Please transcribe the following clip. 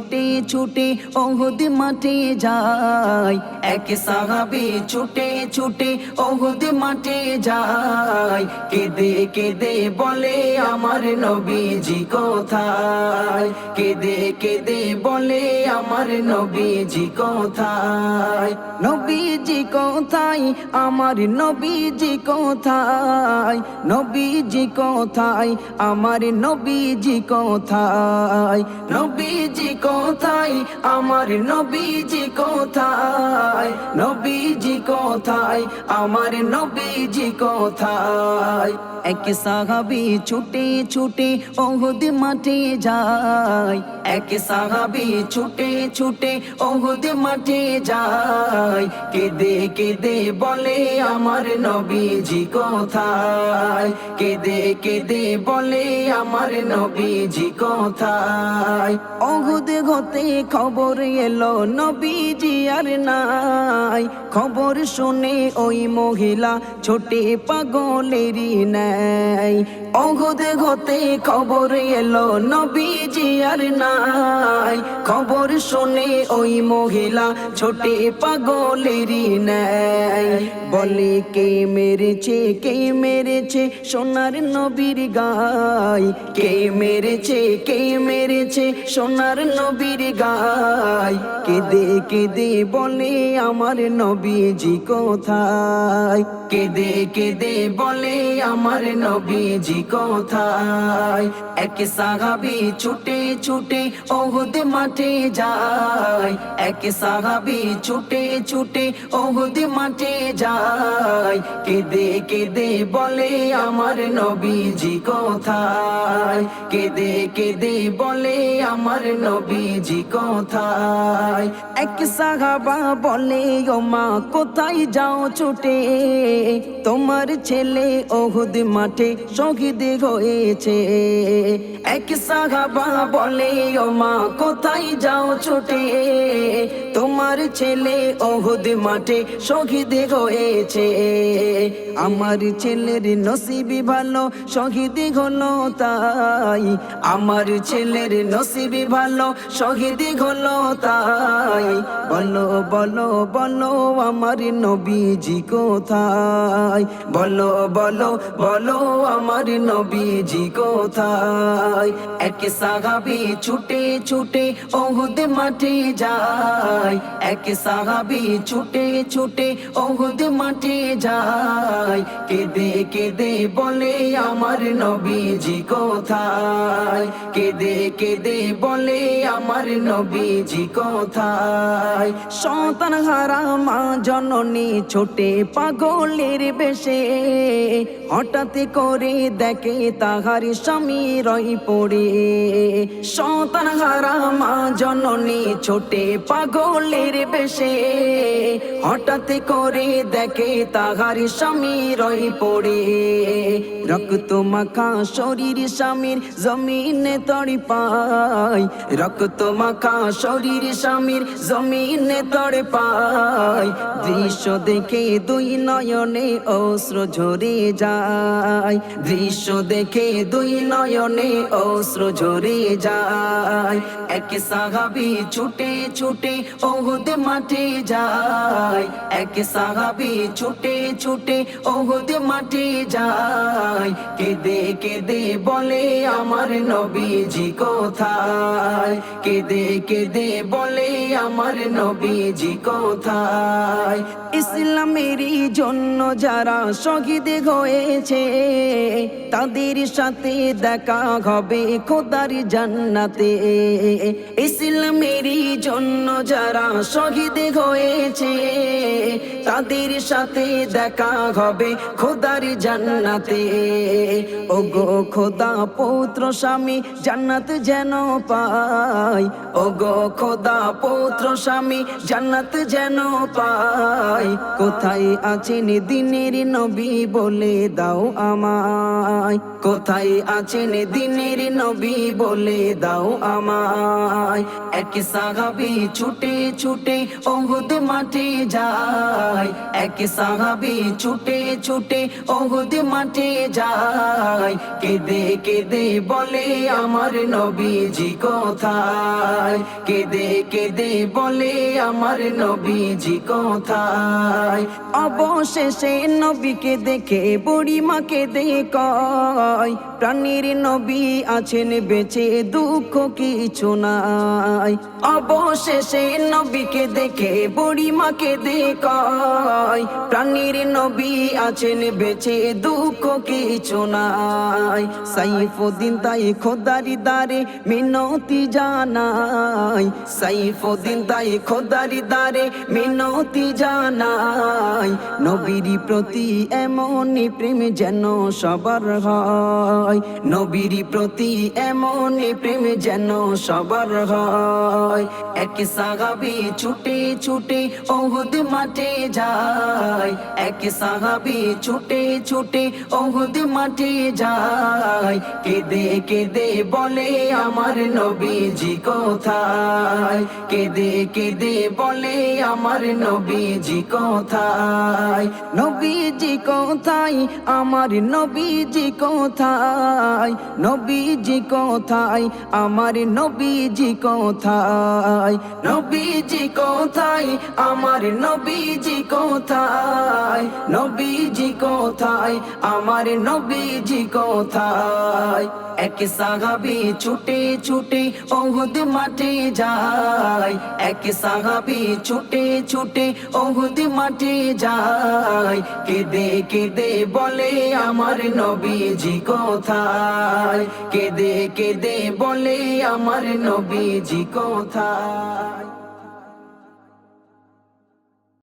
ছুটে ছুটে অহুদ মাঠে যায়। এক সাহাবি ছুটে ছুটে অহুদ মাঠে যায়। কেঁদে কেঁদে বলে, আমার নবীজি কোথায়? কেঁদে কেঁদে বলে, আমার নবীজি কোথায়? নবীজি কোথায়? আমার নবীজি কোথায়? নবীজি কোথায়? আমার নবীজি কোথায়? নবীজি কোথায় আমার নবীজি কোথায়? নবীজি কোথায়? আমার নবীজি কোথায়? এক সাহাবি ছুটে ছুটে অহুদ মাঠে যায়। এক সাহাবি ছুটে ছুটে অহুদ মাঠে যায়। কেঁদে কেঁদে বলে, আমার নবীজি কোথায়? কেঁদে কেঁদে বলে, আমার নবীজি কোথায়? অহুদ হতে খবর এলো নবীজি আর নাই। খবর শুনে ওই মহিলা ছোটে পাগলেরই নাই অহুদ হতে খবর এলো নবীজি আর নাই। খবর শুনে ওই মহিলা ছোটে পাগলেরই নাই বলে, কে মেরেছে? কে মেরেছে? সোনার নবীর গায়। কে মেরেছে? কে মেরেছে? সোনার নবীর গায়। কেঁদে কেঁদে বলে আমার নবীজি কোথায়? কেঁদে কেঁদে বলে আমার নবীজি কোথায়? এক সাহাবি ছুটে ছুটে অহুদ মাঠে যায়। এক সাহাবি ছুটে ছুটে অহুদ মাঠে যায়। কেঁদে কেঁদে বলে আমার নবীজি কোথায়? কেঁদে কেঁদে বলে আমার নবীজি কোথায়। এক সাহাবা বলে, ও মা, কোথায় যাও ছুটে? তোমার ছেলে অহুদ মাঠে শহীদ হয়েছে। এক সাহাবা বলে, ও মা, কোথায় যাও ছুটে? তোমার ছেলে অহুদ মাঠে শহীদ হয়েছে। আমার ছেলের নসিবি ভালো, শহীদ হলো তাই। আমার ছেলের নসিবি ভালো শহীদ হলো তাই বলো বলো বলো, আমার নবীজি কোথায়? বলো বলো বলো, আমার নবীজি কোথায়? এক সাহাবি ছুটে ছুটে অহুদ মাঠে যায়। এক সাহাবি ছুটে ছুটে অহুদ মাঠে যায়। কেঁদে কেঁদে বলে, আমার নবীজি কোথায়? কেঁদে কেঁদে বলে আমার নবীজি কোথায়? সন্তান হারা মা জননী ছোটে পাগলের বেশে। হঠাৎ করে দেখে তাহার স্বামী রই পড়ে। সন্তান হারা মা জননী ছোটে পাগলের বেশে। হঠাৎ করে দেখে তাহার স্বামী রই পড়ে। রক্ত মাখা শরীর স্বামীর জমিনে তড়ি পায় রক্ত মাখা শরীর স্বামীর জমিনে তড়ে পায় দৃশ্য দেখে দুই নয়নে অস্ত্র ঝরে যায়। দৃশ্য দেখে দুই নয়নে অস্ত্র ঝরে যায়। এক সাহাবি ছুটে ছুটে ওহুদ মাঠে যায়। এক সাহাবি ছুটে ছুটে ওহুদ মাঠে যায়। কেঁদে কেঁদে বলে, আমার নবীজি কোথায়? কেঁদে কেঁদে বলে আমার নবীজি কোথায়? ইসলামেরই জন্য যারা শহীদ হয়েছে, তাদের সাথে দেখা হবে খোদার জান্নাতে। ইসলামেরই জন্য যারা শহীদ হয়েছে, তাদের সাথে দেখা হবে খোদার জান্নাতে। ও গো খোদা পৌত্র স্বামী, জান্নাত যেন পাই। ও গো খোদা পৌত্র, স্বামী, জান্নাত যেন পাই। কোথায় আছেন দিনের নবী বলে দাও আমায়। কোথায় আছেন দিনের নবী বলে দাও আমায়। এক সাহাবি ছুটে ছুটে অহুদ মাঠে যায়। এক সাহাবি ছুটে ছুটে অহুদ মাঠে যায়। কেঁদে কেঁদে বলে, আমার নবীজি কোথায়? কেঁদে কেঁদে বলে আমার নবীজি কোথায়? অবশেষে নবীকে দেখে বুড়ি মাকে দেখায়, প্রাণীর নবী আছেন, বেঁচে দুঃখ কিছু নাই। অবশেষে নবীকে দেখে বুড়ি মাকে দেখায়, প্রাণীর নবী আছেন, বেঁচে দুঃখ কিছু নাই। সাইফুদ্দিন তাই খোদারি দারে মিনতি জানাই, সাইফুদ্দিন তাই খোদারি দারে মিনতি জানাই। নবীর প্রতি এমনই প্রেম যেন সবার হয়। নবীর প্রতি এমনই প্রেম যেন সবার হয়। এক সাহাবি ছুটে ছুটে অহুদ মাঠে যায়। এক সাহাবি ছুটে ছুটে অহুদ মাঠে যায়। কেঁদে কেঁদে বলে আমার নবীজি কোথায়? বলে, আমার নবীজি কোথায়? নবীজি কোথায়? আমার নবীজি কোথায়? নবীজি কোথায়? আমার নবীজি কোথায়? নবীজি কোথায়? আমার নবীজি কোথায়? নবীজি কোথায়? আমার নবীজি কোথায়? এক সাহাবি ছুটে ছুটে অহুদ মাঠে যায়। এক সাহাবি ছুটে ছুটে ওহুদি মাঠে যায়। কেঁদে কেঁদে বলে, আমার নবীজি কোথায়? কেঁদে কেঁদে বলে, আমার নবীজি কোথায়?